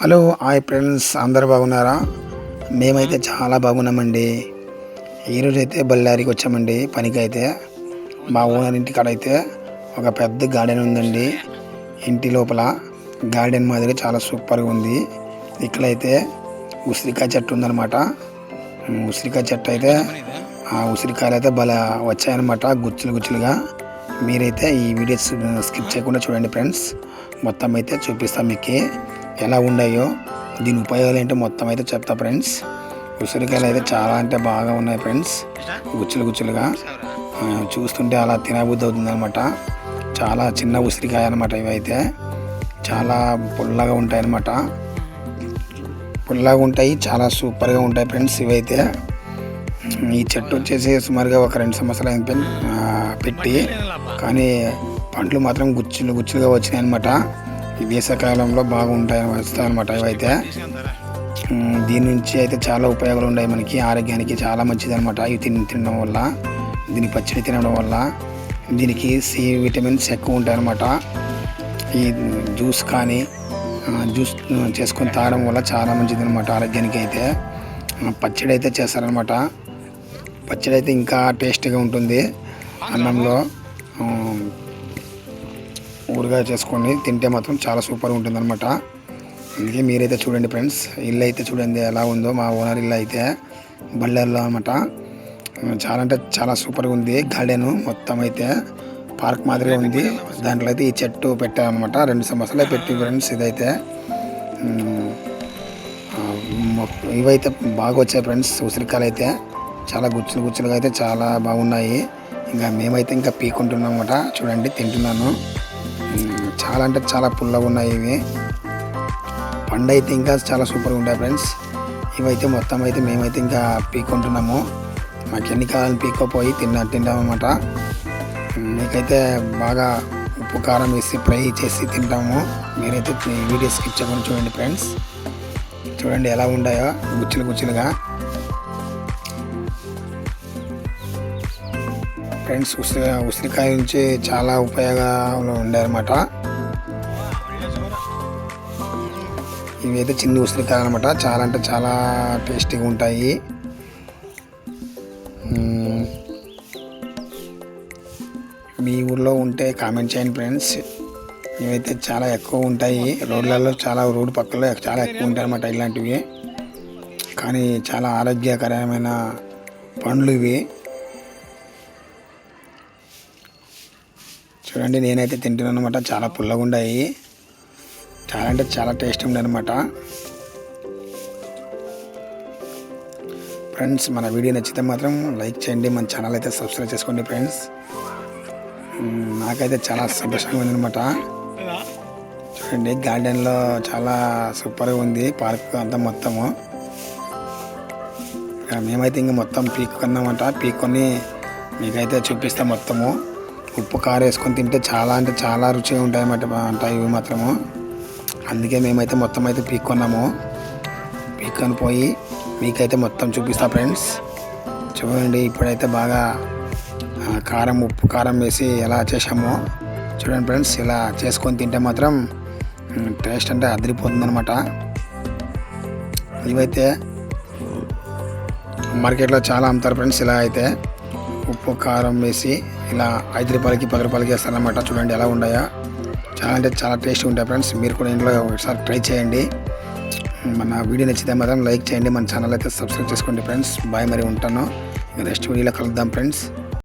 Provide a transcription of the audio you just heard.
Hello hi friends అందరు బాగున్నారా? మేమైతే చాలా బాగున్నామండి. ఈరోజు అయితే బళ్ళారికి వచ్చామండి పనికి అయితే మా ఓనర్ ఇంటి కాడ అయితే ఒక పెద్ద గార్డెన్ ఉందండి. ఇంటి లోపల గార్డెన్ మాదిరి చాలా సూపర్గా ఉంది. ఇక్కడైతే ఉసిరికాయ చెట్టు ఉందన్నమాట. ఉసిరికాయ చెట్టు అయితే ఆ ఉసిరికాయలు అయితే భలే వచ్చాయన్నమాట గుచ్చులు గుచ్చులుగా. మీరైతే ఈ వీడియోస్ స్కిప్ చేయకుండా చూడండి ఫ్రెండ్స్. మొత్తం అయితే చూపిస్తాం మీకు. ఎలా ఉన్నాయో దీని ఉపయోగాలు ఏంటో మొత్తం అయితే చెప్తా ఫ్రెండ్స్. ఉసిరికాయలు అయితే చాలా అంటే బాగా ఉన్నాయి ఫ్రెండ్స్. గుచ్చులు గుచ్చులుగా చూస్తుంటే అలా తినబుద్ధి అవుతుంది అనమాట చాలా చిన్న ఉసిరికాయ అనమాట ఇవైతే. చాలా పుల్లగా ఉంటాయి అనమాట పుల్లగా ఉంటాయి చాలా సూపర్గా ఉంటాయి ఫ్రెండ్స్ ఇవైతే. ఈ చెట్టు వచ్చేసి సుమారుగా ఒక రెండు సంవత్సరాలు అయింది పెట్టి. కానీ పండ్లు మాత్రం గుచ్చులు గుచ్చులుగా వచ్చినాయి అనమాట వేసవకాలంలో బాగుంటాయి వస్తాయి అనమాట ఇవైతే. దీని నుంచి అయితే చాలా ఉపయోగాలు ఉన్నాయి మనకి ఆరోగ్యానికి చాలా మంచిది అనమాట ఇవి తిని తినడం వల్ల దీని పచ్చడి తినడం వల్ల దీనికి సి విటమిన్స్ ఎక్కువ ఉంటాయి అనమాట ఈ జ్యూస్ కానీ జ్యూస్ చేసుకొని తాగడం వల్ల చాలా మంచిది అనమాట ఆరోగ్యానికి అయితే. పచ్చడి అయితే చేస్తారనమాట పచ్చడి అయితే ఇంకా టేస్టీగా ఉంటుంది అన్నంలో. ఊరుగా చేసుకొని తింటే మాత్రం చాలా సూపర్ ఉంటుంది అనమాట అందుకే మీరైతే చూడండి ఫ్రెండ్స్ ఇల్లు అయితే చూడండి ఎలా ఉందో మా ఓనర్ ఇల్లు అయితే బళ్ళల్లో అనమాట చాలా అంటే చాలా సూపర్గా ఉంది గార్డెన్ మొత్తం అయితే పార్క్ మాదిరిగా ఉంది. దాంట్లో అయితే ఈ చెట్టు పెట్టామన్నమాట రెండు సంవత్సరాలు పెట్టి ఫ్రెండ్స్ ఇదైతే. మొ- ఇవైతే బాగా వచ్చాయి ఫ్రెండ్స్ ఉసిరికాయలు అయితే. చాలా గుచ్చులు గుచ్చులుగా అయితే చాలా బాగున్నాయి. ఇంకా మేమైతే ఇంకా పీకుంటున్నాం అనమాట చూడండి తింటున్నాను. చాలా అంటే చాలా పుల్లగా ఉన్నాయి ఇవి. పండు అయితే ఇంకా చాలా సూపర్గా ఉంటాయి ఫ్రెండ్స్. ఇవైతే మొత్తం అయితే మేమైతే ఇంకా పీక్కుంటున్నాము. మాకు ఎన్ని కావాలని పీక్కపోయి తిన్నా తింటామన్నమాట. మీకైతే బాగా ఉప్పు కారం వేసి ఫ్రై చేసి తింటాము. మీరైతే వీడియో స్కిప్ చేయకుండా చూడండి ఫ్రెండ్స్. చూడండి ఎలా ఉన్నాయో గుచ్చులు గుచ్చులుగా. ఫ్రెండ్స్ ఉసిరి ఉసిరికాయ నుంచి చాలా ఉపయోగాలు ఉన్నాయన్నమాట ఇవైతే అయితే చిన్న ఉసిరికాయలు అనమాట చాలా అంటే చాలా టేస్టీగా ఉంటాయి. మీ ఊర్లో ఉంటే కామెంట్ చేయండి ఫ్రెండ్స్ ఇవైతే చాలా ఎక్కువ ఉంటాయి. రోడ్లలో చాలా రోడ్డు పక్కలో చాలా ఎక్కువ ఉంటాయి అన్నమాట ఇలాంటివి. కానీ చాలా ఆరోగ్యకరమైన పండ్లు ఇవి. చూడండి నేనైతే తింటున్నాను అనమాట చాలా పుల్లగా ఉన్నాయి చాలా అంటే చాలా టేస్ట్ ఉంది ఫ్రెండ్స్ మన వీడియో నచ్చితే మాత్రం లైక్ చేయండి మన ఛానల్ అయితే సబ్స్క్రైబ్ చేసుకోండి ఫ్రెండ్స్ నాకైతే చాలా సంతోషంగా ఉంది అనమాట చూడండి గార్డెన్లో చాలా సూపర్గా ఉంది పార్క్ అంతా మొత్తము. మేమైతే ఇంక మొత్తం పీక్కున్నామంట పీక్కొని మీకైతే చూపిస్తాం మొత్తము. ఉప్పు కారం వేసుకొని తింటే చాలా అంటే చాలా రుచిగా ఉంటాయి అన్నమాట ఉంటాయి ఇవి మాత్రము. అందుకే మేమైతే మొత్తం అయితే పీక్కొన్నాము పీక్కొని పోయి మీకైతే మొత్తం చూపిస్తా ఫ్రెండ్స్. చూడండి ఇప్పుడైతే బాగా కారం ఉప్పు కారం వేసి ఎలా చేసామో చూడండి ఫ్రెండ్స్ ఇలా చేసుకొని తింటే మాత్రం టేస్ట్ అంటే అదిరిపోతుంది అనమాట ఇవైతే మార్కెట్లో చాలా అమ్ముతారు ఫ్రెండ్స్ ఇలా అయితే. ఉప్పు కారం వేసి ఇలా ఐదు రూపాయలకి పది రూపాయలకి వేస్తారనమాట చూడండి ఎలా ఉన్నాయో. చాలా అంటే చాలా టేస్ట్ ఉంటాయి ఫ్రెండ్స్. మీరు కూడా ఇంట్లో ఒకసారి ట్రై చేయండి. మన వీడియో నచ్చితే మాత్రం లైక్ చేయండి. మన ఛానల్ అయితే సబ్స్క్రైబ్ చేసుకోండి ఫ్రెండ్స్. బాయ్ మరి ఉంటాను. నెక్స్ట్ వీడియోలో కలుద్దాం ఫ్రెండ్స్.